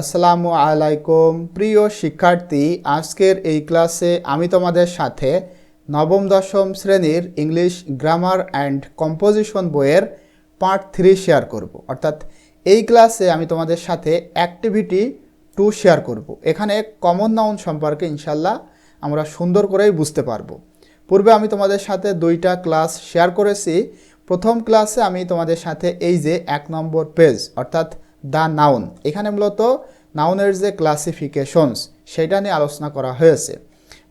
আসসালামু আলাইকুম। প্রিয় শিক্ষার্থী, আজকের এই ক্লাসে আমি তোমাদের সাথে নবম দশম শ্রেণির ইংলিশ গ্রামার অ্যান্ড কম্পোজিশন বইয়ের পার্ট থ্রি শেয়ার করব। অর্থাৎ এই ক্লাসে আমি তোমাদের সাথে অ্যাক্টিভিটি টু শেয়ার করব। এখানে কমন নাউন সম্পর্কে ইনশাল্লাহ আমরা সুন্দর করেই বুঝতে পারব। পূর্বে আমি তোমাদের সাথে দুইটা ক্লাস শেয়ার করেছি। প্রথম ক্লাসে আমি তোমাদের সাথে এই যে এক নম্বর পেজ, অর্থাৎ দ্য নাউন। এখানে মূলত নাউনের যে ক্লাসিফিকেশনস সেটা নিয়ে আলোচনা করা হয়েছে।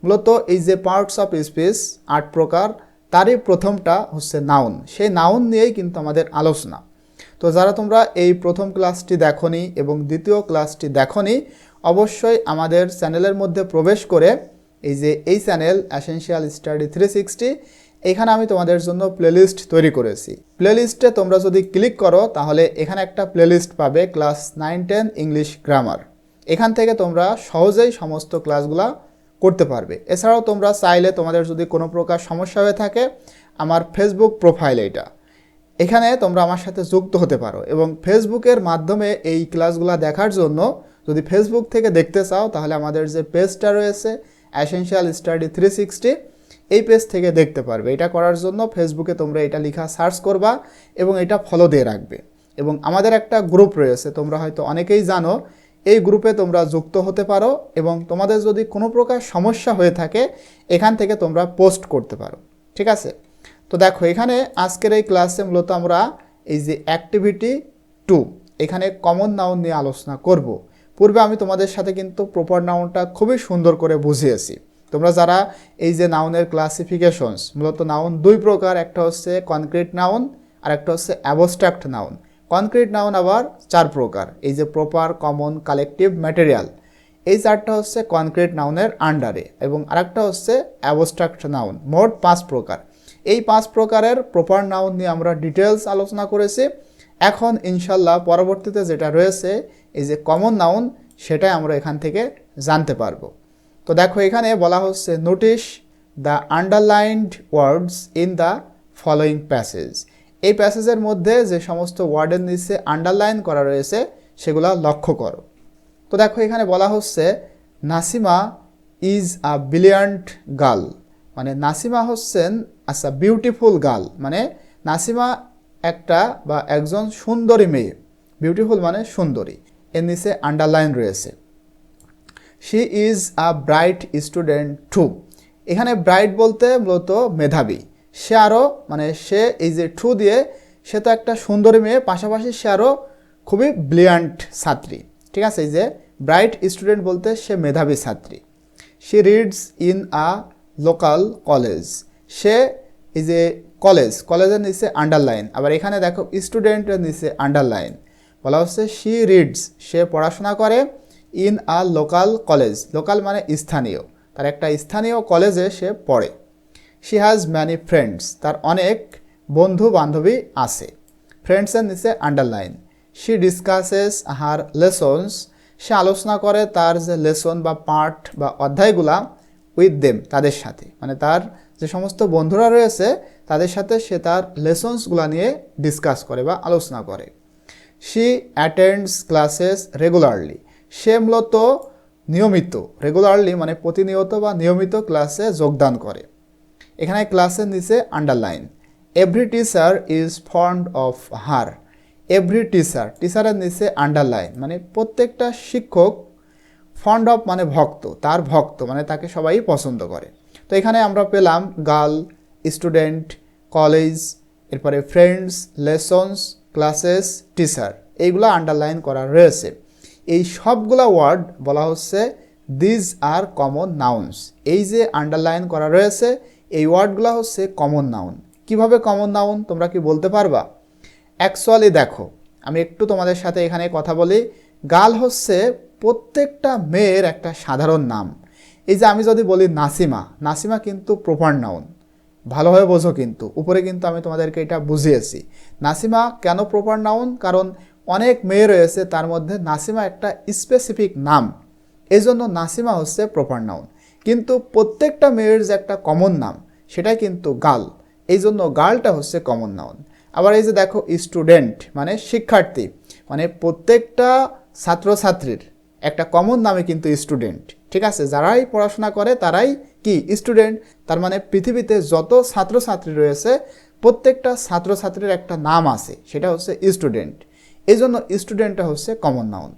মূলত এই যে পার্টস অফ স্পিচ আট প্রকার, তারই প্রথমটা হচ্ছে নাউন। সেই নাউন নিয়েই কিন্তু আমাদের আলোচনা। তো যারা তোমরা এই প্রথম ক্লাসটি দেখনি এবং দ্বিতীয় ক্লাসটি দেখনি, অবশ্যই আমাদের চ্যানেলের মধ্যে প্রবেশ করে এই যে এই channel essential study three sixty এখানে আমি তোমাদের জন্য প্লেলিস্ট তৈরি করেছি। প্লেলিস্টে তোমরা যদি ক্লিক করো, তাহলে এখানে একটা প্লেলিস্ট পাবে class nine ten English grammar এখান থেকে তোমরা সহজেই সমস্ত ক্লাসগুলা করতে পারবে। এছাড়াও তোমরা চাইলে তোমাদের যদি কোনো প্রকার সমস্যা হয়ে থাকে, আমার ফেসবুক প্রোফাইল এটা এখানে তোমরা আমার সাথে যুক্ত হতে পারো এবং ফেসবুকের মাধ্যমে এই ক্লাসগুলো দেখার জন্য যদি ফেসবুক থেকে দেখতে চাও, তাহলে আমাদের যে পেজটা রয়েছে অ্যাসেনশিয়াল স্টাডি থ্রি সিক্সটি এই পেজ থেকে দেখতে পারবে। এটা করার জন্য ফেসবুকে তোমরা এটা লেখা সার্চ করবা এবং এটা ফলো দিয়ে রাখবে। এবং আমাদের একটা গ্রুপ রয়েছে, তোমরা হয়তো অনেকেই জানো, এই গ্রুপে তোমরা যুক্ত হতে পারো এবং তোমাদের যদি কোনো প্রকার সমস্যা হয়ে থাকে, এখান থেকে তোমরা পোস্ট করতে পারো। ঠিক আছে? তো দেখো, এখানে আজকের এই ক্লাসে মূলত আমরা এই যে অ্যাক্টিভিটি টু এখানে কমন নাউন নিয়ে আলোচনা করব। পূর্বে আমি তোমাদের সাথে কিন্তু প্রপার নাউনটা খুবই সুন্দর করে বুঝিয়েছি। তোমরা যারা এই যে নাউনের ক্লাসিফিকেশনস মূলত নাউন দুই প্রকার, একটা হচ্ছে কনক্রিট নাউন আর একটা হচ্ছে অ্যাবস্ট্রাক্ট নাউন কনক্রিট নাউন আবার চার প্রকার, এই যে প্রপার কমন কালেকটিভ ম্যাটেরিয়াল এই চারটা হচ্ছে কনক্রিট নাউনের আন্ডারে এবং আরেকটা হচ্ছে অ্যাবস্ট্রাক্ট নাউন মোট পাঁচ প্রকার। এই পাঁচ প্রকারের প্রপার নাউন নিয়ে আমরা ডিটেলস আলোচনা করেছি। এখন ইনশাল্লাহ পরবর্তীতে যেটা রয়েছে, এই যে কমন নাউন সেটাই আমরা এখান থেকে জানতে পারব। তো দেখো এখানে বলা হচ্ছে notice the underlined words in the following passage এই প্যাসেজের মধ্যে যে সমস্ত ওয়ার্ডের নিচে আন্ডারলাইন করা রয়েছে, সেগুলো লক্ষ্য করো। তো দেখো এখানে বলা হচ্ছে, Nasima is a brilliant girl মানে নাসিমা হচ্ছেন আচ্ছা বিউটিফুল গার্ল মানে নাসিমা একটা বা একজন সুন্দরী মেয়ে। বিউটিফুল মানে সুন্দরী। এর নিচে আন্ডারলাইন রয়েছে। She is a bright student to এখানে ব্রাইট বলতে মূলত মেধাবী। সে আরও মানে সে এই যে টু দিয়ে, সে তো একটা সুন্দরী মেয়ে, পাশাপাশি সে আরও খুবই ব্রিলিয়ান্ট ছাত্রী। ঠিক আছে? এই যে ব্রাইট স্টুডেন্ট বলতে সে মেধাবী ছাত্রী। She reads in a local college সে এই যে কলেজ কলেজের নিচে আন্ডারলাইন আবার এখানে দেখো স্টুডেন্টের নিচে আন্ডারলাইন বলা হচ্ছে শি রিডস সে পড়াশোনা করে in a local college. Local মানে স্থানীয়। তার একটা স্থানীয় কলেজে সে পড়ে। শি হ্যাজ ম্যানি ফ্রেন্ডস তার অনেক বন্ধু বান্ধবী আছে ফ্রেন্ডসের নিচে underline she discusses her lessons সে আলোচনা করে তার যে লেসন বা পার্ট বা অধ্যায়গুলা উইথ দেম তাদের সাথে। মানে তার যে সমস্ত বন্ধুরা রয়েছে, তাদের সাথে সে তার লেসনসগুলো নিয়ে ডিসকাস করে বা আলোচনা করে। শি অ্যাটেন্ডস ক্লাসেস রেগুলারলি সে মূলত নিয়মিত রেগুলারলি মানে প্রতিনিয়ত বা নিয়মিত ক্লাসে যোগদান করে। এখানে ক্লাসের নিচে underline every teacher is fond of her every teacher টিচারের নিচে আন্ডারলাইন মানে প্রত্যেকটা শিক্ষক ফন্ড অফ মানে ভক্ত, তার ভক্ত মানে তাকে সবাই পছন্দ করে। তো এখানে আমরা পেলাম গার্ল স্টুডেন্ট কলেজ এরপরে ফ্রেন্ডস লেসনস ক্লাসেস টিচার এইগুলো আন্ডারলাইন করা রয়েছে। এই সবগুলা ওয়ার্ড বলা হচ্ছে দিজ আর কমন নাউন্স এই যে আন্ডারলাইন করা রয়েছে, এই ওয়ার্ডগুলো হচ্ছে কমন নাউন কীভাবে কমন নাউন তোমরা কি বলতে পারবা? অ্যাকচুয়ালি দেখো, আমি একটু তোমাদের সাথে এখানে কথা বলি। গাল হচ্ছে প্রত্যেকটা মেয়ের একটা সাধারণ নাম। এই যে আমি যদি বলি নাসিমা নাসিমা কিন্তু প্রপার নাউন ভালোভাবে বোঝো কিন্তু, উপরে কিন্তু আমি তোমাদেরকে এটা বুঝিয়েছি। নাসিমা কেন প্রপার নাউন কারণ অনেক মেয়ে রয়েছে, তার মধ্যে নাসিমা একটা স্পেসিফিক নাম। এই জন্য নাসিমা হচ্ছে প্রপার নাউন কিন্তু প্রত্যেকটা মেয়ের যে একটা কমন নাম, সেটাই কিন্তু গার্ল এই জন্য গার্লটা হচ্ছে কমন নাউন আবার এই যে দেখো স্টুডেন্ট মানে শিক্ষার্থী। মানে প্রত্যেকটা ছাত্রছাত্রীর একটা কমন নামে কিন্তু স্টুডেন্ট ঠিক আছে? যারাই পড়াশোনা করে, তারাই কি? স্টুডেন্ট তার মানে পৃথিবীতে যত ছাত্রছাত্রী রয়েছে, প্রত্যেকটা ছাত্রছাত্রীর একটা নাম আছে, সেটা হচ্ছে স্টুডেন্ট এই জন্য স্টুডেন্টটা হচ্ছে কমন নাউন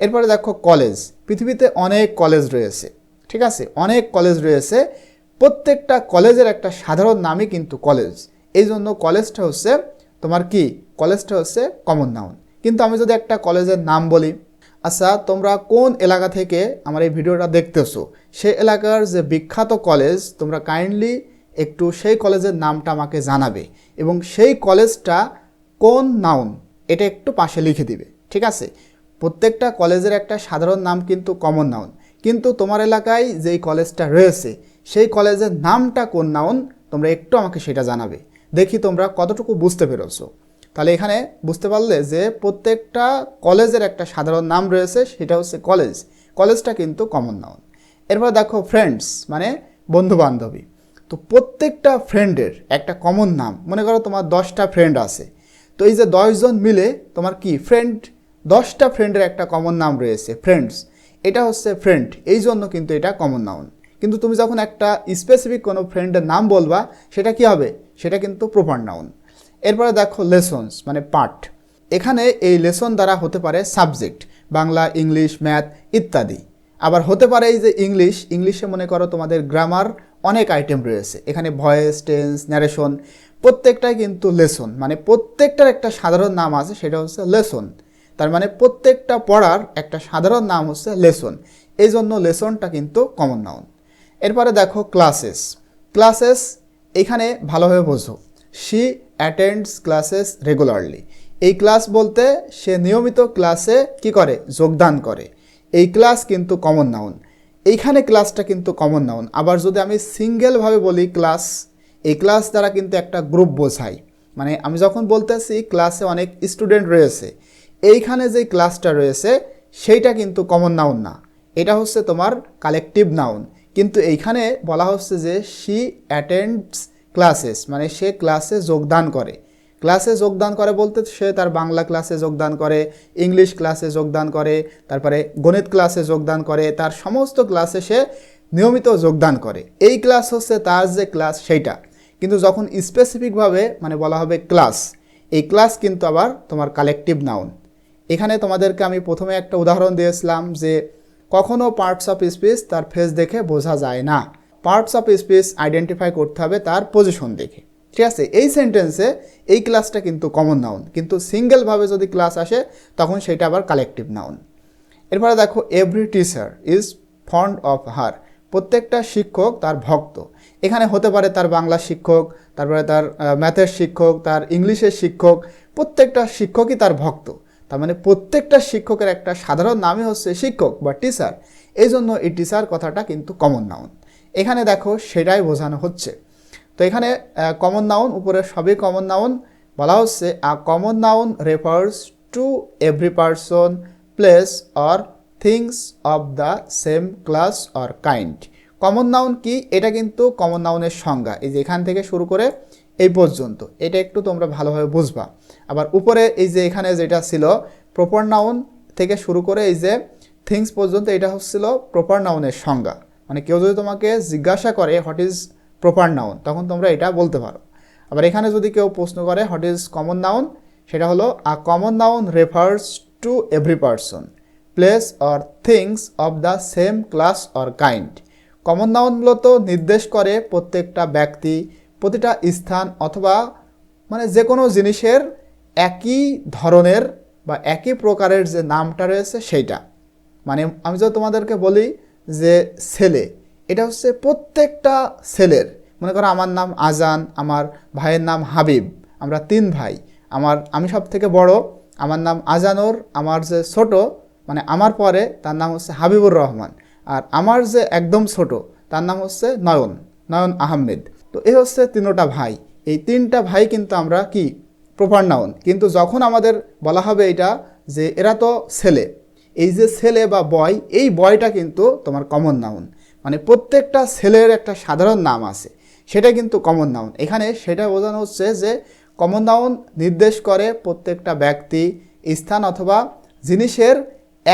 এরপরে দেখো কলেজ পৃথিবীতে অনেক কলেজ রয়েছে, ঠিক আছে? অনেক কলেজ রয়েছে। প্রত্যেকটা কলেজের একটা সাধারণ নামই কিন্তু কলেজ এই জন্য কলেজটা হচ্ছে তোমার কি? কলেজটা হচ্ছে কমন নাউন কিন্তু আমি যদি একটা কলেজের নাম বলি আচ্ছা তোমরা কোন এলাকা থেকে আমার এই ভিডিওটা দেখতেছো? সেই এলাকার যে বিখ্যাত কলেজ তোমরা কাইন্ডলি একটু সেই কলেজের নামটা আমাকে জানাবে। এবং সেই কলেজটা কোন নাউন এটা একটু পাশে লিখে দিবে, ঠিক আছে? প্রত্যেকটা কলেজের একটা সাধারণ নাম কিন্তু কমন নাউন কিন্তু তোমার এলাকায় যেই কলেজটা রয়েছে, সেই কলেজের নামটা কোন নাউন তোমরা একটু আমাকে সেটা জানাবে। দেখি তোমরা কতটুকু বুঝতে পেরেছ। তাহলে এখানে বুঝতে পারলে যে প্রত্যেকটা কলেজের একটা সাধারণ নাম রয়েছে, সেটা হচ্ছে কলেজ। কলেজটা কিন্তু কমন নাউন এরপর দেখো ফ্রেন্ডস মানে বন্ধু বান্ধবী তো প্রত্যেকটা ফ্রেন্ডের একটা কমন নাম, মনে করো তোমার দশটা ফ্রেন্ড আছে। তো এই যে দশজন মিলে তোমার কি? ফ্রেন্ড দশটা ফ্রেন্ডের একটা কমন নাম রয়েছে ফ্রেন্ডস এটা হচ্ছে ফ্রেন্ড এই জন্য কিন্তু এটা কমন নাউন কিন্তু তুমি যখন একটা স্পেসিফিক কোনো ফ্রেন্ডের নাম বলবা, সেটা কি হবে? সেটা কিন্তু প্রপার নাউন এরপরে দেখো লেসনস মানে পার্ট এখানে এই লেসন দ্বারা হতে পারে সাবজেক্ট বাংলা, ইংলিশ ম্যাথ ইত্যাদি। আবার হতে পারে এই যে ইংলিশ, ইংলিশে মনে করো তোমাদের গ্রামার অনেক আইটেম রয়েছে। এখানে ভয়েস টেন্স ন্যারেশন প্রত্যেকটাই কিন্তু লেসন। মানে প্রত্যেকটার একটা সাধারণ নাম আছে, সেটা হচ্ছে লেসন। তার মানে প্রত্যেকটা পড়ার একটা সাধারণ নাম হচ্ছে লেসন। এই জন্য লেসনটা কিন্তু কমন নাউন এরপরে দেখো ক্লাসেস ক্লাসেস এখানে ভালোভাবে বোঝো। শি অ্যাটেন্ডস ক্লাসেস রেগুলারলি এই ক্লাস বলতে সে নিয়মিত ক্লাসে কি করে? যোগদান করে। এই ক্লাস কিন্তু কমন নাউন এইখানে ক্লাসটা কিন্তু কমন নাউন আবার যদি আমি সিঙ্গেলভাবে বলি ক্লাস এই ক্লাস দ্বারা কিন্তু একটা গ্রুপ বোঝাই। মানে আমি যখন বলতেছি ক্লাসে অনেক স্টুডেন্ট রয়েছে, এইখানে যে ক্লাসটা রয়েছে, সেইটা কিন্তু কমন নাউন না। এটা হচ্ছে তোমার কালেকটিভ নাউন কিন্তু এইখানে বলা হচ্ছে যে শি অ্যাটেন্ডস ক্লাসেস মানে সে ক্লাসে যোগদান করে। ক্লাসে যোগদান করে বলতে সে তার বাংলা ক্লাসে যোগদান করে ইংলিশ ক্লাসে যোগদান করে, তারপরে গণিত ক্লাসে যোগদান করে, তার সমস্ত ক্লাসে সে নিয়মিত যোগদান করে। এই ক্লাস হচ্ছে তার যে ক্লাস সেইটা। কিন্তু যখন স্পেসিফিকভাবে মানে বলা হবে ক্লাস এই ক্লাস কিন্তু আবার তোমার কালেকটিভ নাউন এখানে তোমাদেরকে আমি প্রথমে একটা উদাহরণ দিয়েছিলাম যে কখনও পার্টস অফ স্পিচ তার ফেস দেখে বোঝা যায় না। পার্টস অফ স্পিচ আইডেন্টিফাই করতে হবে তার পজিশন দেখে। ঠিক আছে? এই সেন্টেন্সে এই ক্লাসটা কিন্তু কমন নাউন কিন্তু সিঙ্গেলভাবে যদি ক্লাস আসে, তখন সেটা আবার কালেকটিভ নাউন এরপরে দেখো every teacher is fond of her প্রত্যেকটা শিক্ষক তার ভক্ত। এখানে হতে পারে তার বাংলা শিক্ষক, তারপরে তার ম্যাথের শিক্ষক, তার ইংলিশের শিক্ষক, প্রত্যেকটা শিক্ষকই তার ভক্ত। তার মানে প্রত্যেকটা শিক্ষকের একটা সাধারণ নামই হচ্ছে শিক্ষক বা টিচার। এই জন্য এই টিচার কথাটা কিন্তু কমন নাউন এখানে দেখো সেটাই বোঝানো হচ্ছে। তো এখানে কমন নাউন উপরে সবই কমন নাউন বলা হচ্ছে a common noun refers to every person place or things of the same class or kind common noun কি? এটা কিন্তু কমন নাউনের সংজ্ঞা। এই যে এখান থেকে শুরু করে এই পর্যন্ত। এটা একটু তোমরা ভালোভাবে বুঝবা। আবার উপরে এই যে এখানে যেটা ছিল প্রপার নাউন থেকে শুরু করে এই যে থিংস পর্যন্ত, এটা হচ্ছিল প্রপার নাউনের সংজ্ঞা। মানে কেউ যদি তোমাকে জিজ্ঞাসা করে হোয়াট ইজ প্রপার নাউন তখন তোমরা এটা বলতে পারো। আবার এখানে যদি কেউ প্রশ্ন করে হোয়াট ইজ কমন নাউন সেটা হলো a common noun refers to every person place or things of the same class or kind common noun মূলত নির্দেশ করে প্রত্যেকটা ব্যক্তি, প্রতিটা স্থান অথবা মানে যে কোনো জিনিসের একই ধরনের বা একই প্রকারের যে নামটা রয়েছে সেইটা। মানে আমি যদি তোমাদেরকে বলি যে ছেলে, এটা হচ্ছে প্রত্যেকটা ছেলের। মনে করো আমার নাম আজান, আমার ভাইয়ের নাম হাবিব, আমরা তিন ভাই। আমার, আমি সব থেকে বড়, আমার নাম আজানোর, আমার যে ছোট মানে আমার পরে তার নাম হচ্ছে হাবিবুর রহমান। আর আমার যে একদম ছোট, তার নাম হচ্ছে নয়ন নয়ন আহমেদ। তো এই হচ্ছে তিনোটা ভাই। এই তিনটা ভাই কিন্তু আমরা কি? প্রপার নাউন কিন্তু যখন আমাদের বলা হবে এটা যে এরা তো ছেলে, এই যে ছেলে বা বয় এই বয়টা কিন্তু তোমার কমন নাউন মানে প্রত্যেকটা ছেলের একটা সাধারণ নাম আছে, সেটা কিন্তু কমন নাউন এখানে সেটা বোঝানো হচ্ছে যে কমন নাউন নির্দেশ করে প্রত্যেকটা ব্যক্তি, স্থান অথবা জিনিসের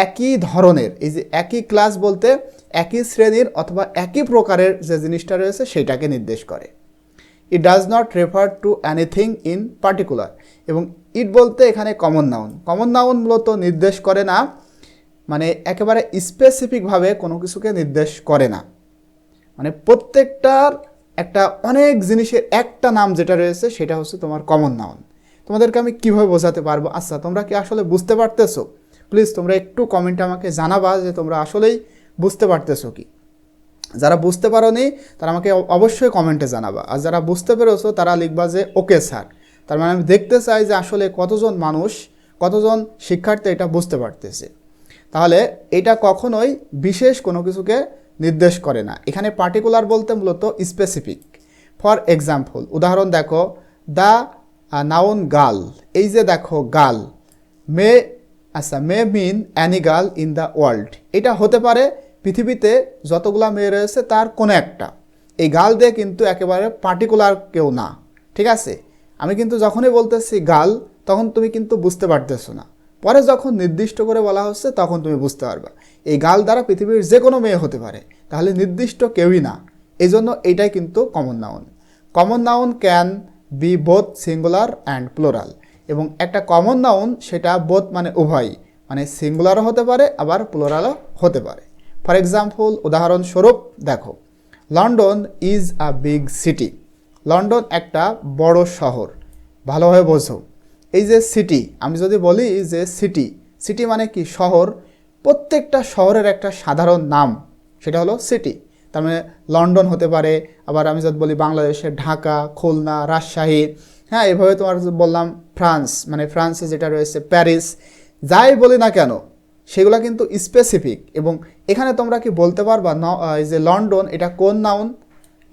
একই ধরনের, এই যে একই ক্লাস বলতে একই শ্রেণির অথবা একই প্রকারের যে জিনিসটা রয়েছে সেটাকে নির্দেশ করে। It does not refer to anything in particular এবং ইট বলতে এখানে কমন নাউন কমন নাউন মূলত নির্দেশ করে না মানে একেবারে স্পেসিফিকভাবে কোনো কিছুকে নির্দেশ করে না। মানে প্রত্যেকটার একটা অনেক জিনিসের একটা নাম যেটা রয়েছে সেটা হচ্ছে তোমার কমন নাউন তোমাদেরকে আমি কীভাবে বোঝাতে পারব? আচ্ছা তোমরা কি আসলে বুঝতে পারতেছো? প্লিজ তোমরা একটু কমেন্টে আমাকে জানাবা যে তোমরা আসলেই বুঝতে পারতেছো কি। যারা বুঝতে পারো নি তারা আমাকে অবশ্যই কমেন্টে জানাবা। আর যারা বুঝতে পেরেছ, তারা লিখবা যে, ওকে স্যার। তার মানে আমি দেখতে চাই যে আসলে কতজন মানুষ, কতজন শিক্ষার্থী এটা বুঝতে পারতেছে। তাহলে এটা কখনোই বিশেষ কোনো কিছুকে নির্দেশ করে না। এখানে পার্টিকুলার বলতে মূলত স্পেসিফিক ফর এক্সাম্পল উদাহরণ দেখো দ্য নাউন গার্ল এই যে দেখো গার্ল মে আচ্ছা may mean any girl in the world এটা হতে পারে পৃথিবীতে যতগুলা মেয়ে রয়েছে, তার কোনো একটা। এই গার্ল দিয়ে কিন্তু একেবারে পার্টিকুলার কেউ না। ঠিক আছে? আমি কিন্তু যখনই বলতেছি গার্ল তখন তুমি কিন্তু বুঝতে পারতেছো না। পরে যখন নির্দিষ্ট করে বলা হচ্ছে, তখন তুমি বুঝতে পারবে। এই গাল দ্বারা পৃথিবীর যে কোনো মেয়ে হতে পারে। তাহলে নির্দিষ্ট কেউই না। এই জন্য এইটাই কিন্তু common noun common noun can be both singular and plural এবং একটা কমন নাউন সেটা বোধ মানে উভয় মানে সিঙ্গুলারও হতে পারে, আবার প্লোরালও হতে পারে। ফর এক্সাম্পল উদাহরণস্বরূপ দেখো London is a big city London একটা বড় শহর, ভালোভাবে বোঝো। এই যে সিটি আমি যদি বলি যে সিটি সিটি মানে কি? শহর, প্রত্যেকটা শহরের একটা সাধারণ নাম, সেটা হলো সিটি তার মানে লন্ডন হতে পারে, আবার আমি যদি বলি বাংলাদেশের ঢাকা, খুলনা, রাজশাহী হ্যাঁ এভাবে তোমার বললাম ফ্রান্স মানে ফ্রান্সে যেটা রয়েছে প্যারিস, যাই বলি না কেন, সেগুলো কিন্তু স্পেসিফিক এবং এখানে তোমরা কি বলতে পারবা এই যে লন্ডন, এটা কোন নাউন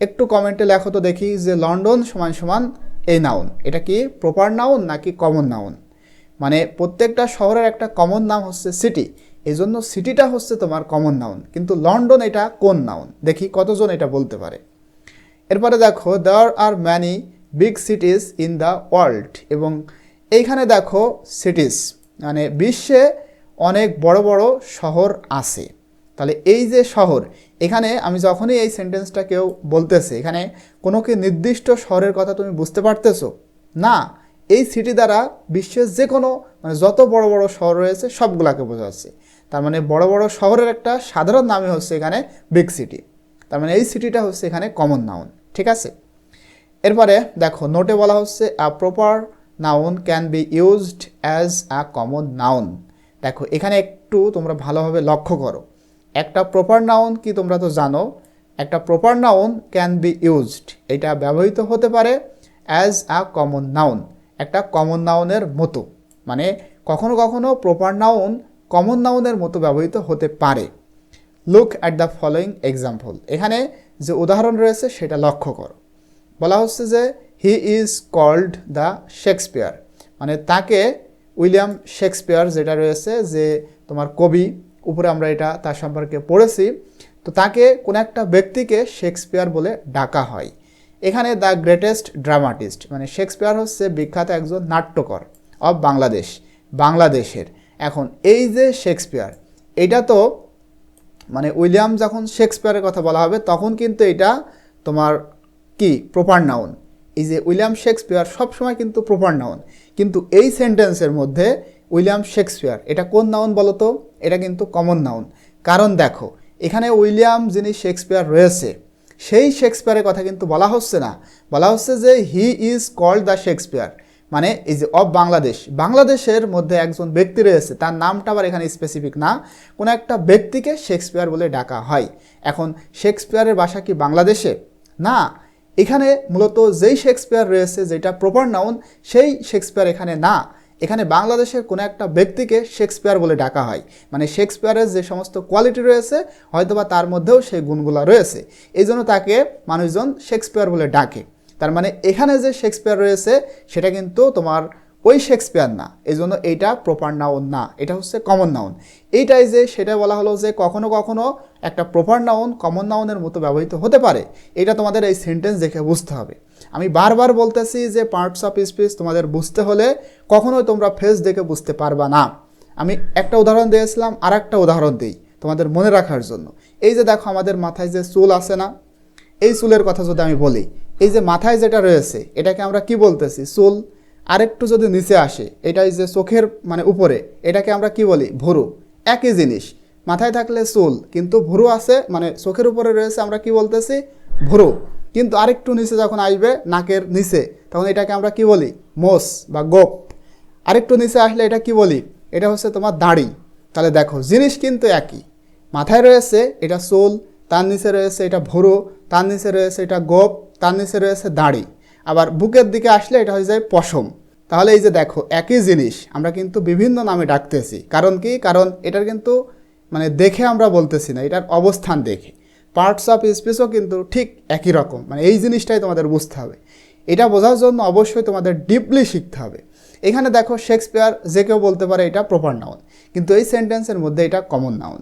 একটু কমেন্টে লেখো তো দেখি যে লন্ডন সমান সমান এই নাউন এটা কি প্রপার নাউন নাকি কমন নাউন মানে প্রত্যেকটা শহরের একটা কমন নাম হচ্ছে সিটি এই জন্য সিটিটা হচ্ছে তোমার কমন নাউন কিন্তু লন্ডন এটা কোন নাউন দেখি কতজন এটা বলতে পারে। এরপরে দেখো there are many big cities in the world এবং এইখানে দেখো সিটিজ মানে বিশ্বে অনেক বড় বড় শহর আছে। তাহলে এই যে শহর, এখানে আমি যখনই এই সেন্টেন্সটা কেউ বলতেছে, এখানে কোনো কি নির্দিষ্ট শহরের কথা তুমি বুঝতে পারতেছো? না, এই সিটি দ্বারা বিশ্বের যে কোনো মানে যত বড় বড় শহর রয়েছে, সবগুলাকে বোঝাচ্ছে তার মানে বড় বড় শহরের একটা সাধারণ নামই হচ্ছে এখানে বিগ সিটি তার মানে এই সিটিটা হচ্ছে এখানে কমন নাউন ঠিক আছে? এরপরে দেখো নোটে বলা হচ্ছে a proper noun can be used as a common noun দেখো, এখানে একটু তোমরা ভালোভাবে লক্ষ্য করো। একটা প্রপার নাউন কি তোমরা তো জানো, একটা proper noun can be used এটা ব্যবহৃত হতে পারে অ্যাজ আ কমন নাউন একটা কমন নাউনের মতো। মানে কখনো কখনো প্রপার নাউন কমন নাউনের মতো ব্যবহৃত হতে পারে। Look at the following example এখানে যে উদাহরণ রয়েছে, সেটা লক্ষ্য করো। বলা হচ্ছে যে he is called the Shakespeare. মানে তাকে উইলিয়াম শেক্সপিয়ার যেটা রয়েছে যে তোমার কবি, উপরে আমরা এটা তার সম্পর্কে পড়েছি, তো তাকে কোনো একটা ব্যক্তিকে শেক্সপিয়ার বলে ডাকা হয়। এখানে দ্য গ্রেটেস্ট ড্রামাটিস্ট মানে শেক্সপিয়ার হচ্ছে বিখ্যাত একজন নাট্যকর অব বাংলাদেশ, বাংলাদেশের। এখন এই যে শেক্সপিয়ার, এটা তো মানে উইলিয়াম যখন শেক্সপিয়ারের কথা বলা হবে, তখন কিন্তু এটা তোমার কি? প্রপার নাউন এই যে উইলিয়াম শেক্সপিয়ার সবসময় কিন্তু প্রপার নাউন কিন্তু এই সেন্টেন্সের মধ্যে উইলিয়াম শেক্সপিয়ার, এটা কোন নাউন বলো তো এটা কিন্তু কমন নাউন কারণ দেখো, এখানে উইলিয়াম যিনি শেক্সপিয়ার রয়েছে, সেই শেক্সপিয়ারের কথা কিন্তু বলা হচ্ছে না। বলা হচ্ছে যে he is called the Shakespeare. মানে এই যে অফ বাংলাদেশ। বাংলাদেশের মধ্যে একজন ব্যক্তি রয়েছে, তার নামটা আবার এখানে স্পেসিফিক না। কোনো একটা ব্যক্তিকে শেক্সপিয়ার বলে ডাকা হয়। এখন শেক্সপিয়ারের বাসা কি বাংলাদেশে? না এখানে মূলত যেই শেক্সপিয়ার রয়েছে, যেটা প্রপার নাউন, সেই শেক্সপিয়ার এখানে না। এখানে বাংলাদেশের কোনো একটা ব্যক্তিকে শেক্সপিয়ার বলে ডাকা হয়। মানে শেক্সপিয়ারের যে সমস্ত কোয়ালিটি রয়েছে, হয়তোবা তার মধ্যেও সেই গুণগুলো রয়েছে। এই জন্য তাকে মানুষজন শেক্সপিয়ার বলে ডাকে। তার মানে এখানে যে শেক্সপিয়ার রয়েছে, সেটা কিন্তু তোমার ওই শেক্সপিয়ার না। এই জন্য এইটা প্রপার নাউন না। এটা হচ্ছে কমন নাউন এইটাই যে সেটা বলা হলো যে কখনো কখনো একটা প্রপার নাউন কমন নাউনের মতো ব্যবহৃত হতে পারে। এটা তোমাদের এই সেন্টেন্স দেখে বুঝতে হবে। আমি বারবার বলতেছি যে পার্টস অফ স্পিচ তোমাদের বুঝতে হলে কখনোই তোমরা ফেস দেখে বুঝতে পারবা না। আমি একটা উদাহরণ দিয়েছিলাম আর একটা উদাহরণ দিই তোমাদের মনে রাখার জন্য। এই যে দেখো আমাদের মাথায় যে চুল আছে না, এই চুলের কথা যদি আমি বলি, এই যে মাথায় যেটা রয়েছে, এটাকে আমরা কি বলতেছি? চুল। আরেকটু যদি নিচে আসে, এটা যে চোখের মানে উপরে, এটাকে আমরা কি বলি? ভুরু। একই জিনিস। মাথায় থাকলে চুল, কিন্তু ভুরু আছে মানে চোখের উপরে রয়েছে, আমরা কি বলতেছি? ভুরু। কিন্তু আরেকটু নিচে যখন আসবে, নাকের নিচে, তখন এটাকে আমরা কি বলি? মোস বা গোপ। আরেকটু নিচে আসলে এটা কি বলি? এটা হচ্ছে তোমার দাড়ি। তাহলে দেখো, জিনিস কিন্তু একই। মাথায় রয়েছে, এটা চুল, তার নিচে রয়েছে এটা ভুরু, তার নিচে রয়েছে এটা গোপ, তার নিচে রয়েছে দাড়ি। আবার বুকের দিকে আসলে এটা হয়ে যায় পশম। তাহলে এই যে দেখো, একই জিনিস আমরা কিন্তু বিভিন্ন নামে ডাকতেছি। কারণ কি? কারণ এটার কিন্তু মানে দেখে আমরা বলতেছি না, এটার অবস্থান দেখে। পার্টস অফ স্পেসও কিন্তু ঠিক একই রকম মানে এই জিনিসটাই তোমাদের বুঝতে হবে। এটা বোঝার জন্য অবশ্যই তোমাদের ডিপলি শিখতে হবে। এখানে দেখো শেক্সপিয়ার যে কেউ বলতে পারে এটা প্রপার নাউন কিন্তু এই সেন্টেন্সের মধ্যে এটা কমন নাউন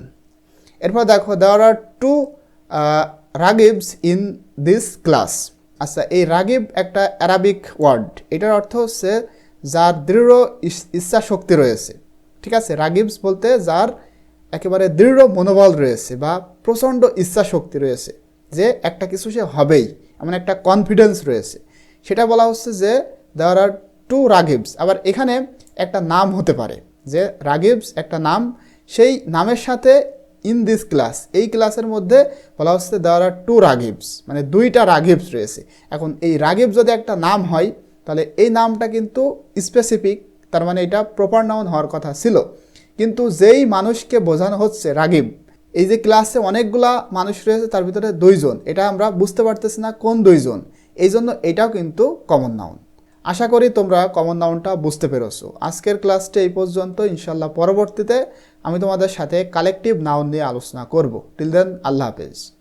এরপর দেখো there are two Ragibs in this class আচ্ছা এই রাগিব একটা অ্যারাবিক ওয়ার্ড এটার অর্থ হচ্ছে যার দৃঢ় ইচ্ছা শক্তি রয়েছে। ঠিক আছে? রাগিবস বলতে যার একেবারে দৃঢ় মনোবল রয়েছে বা প্রচণ্ড ইচ্ছা শক্তি রয়েছে যে একটা কিছু সে হবেই, এমন একটা কনফিডেন্স রয়েছে। সেটা বলা হচ্ছে যে দেওয়ার আর টু রাগিবস। আবার এখানে একটা নাম হতে পারে যে রাগিবস একটা নাম, সেই নামের সাথে ইন দিস ক্লাস এই ক্লাসের মধ্যে বলা হচ্ছে দেওয়ার আর টু রাগিবস মানে দুইটা রাগিবস রয়েছে। এখন এই রাগিব যদি একটা নাম হয় তাহলে এই নামটা কিন্তু স্পেসিফিক তার মানে এটা প্রপার নাউন হওয়ার কথা ছিল। কিন্তু যেই মানুষকে বোঝানো হচ্ছে, রাগিব, এই যে ক্লাসে অনেকগুলা মানুষ রয়েছে, তার ভিতরে দুইজন, এটা আমরা বুঝতে পারতেছি না কোন দুইজন, এই জন্য এটাও কিন্তু কমন নাউন আশা করি তোমরা কমন নাউনটা বুঝতে পেরেছ। আজকের ক্লাসটা এই পর্যন্ত ইনশাল্লাহ পরবর্তীতে আমি তোমাদের সাথে কালেকটিভ নাউন নিয়ে আলোচনা করব। টিল দেন আল্লাহ হাফেজ।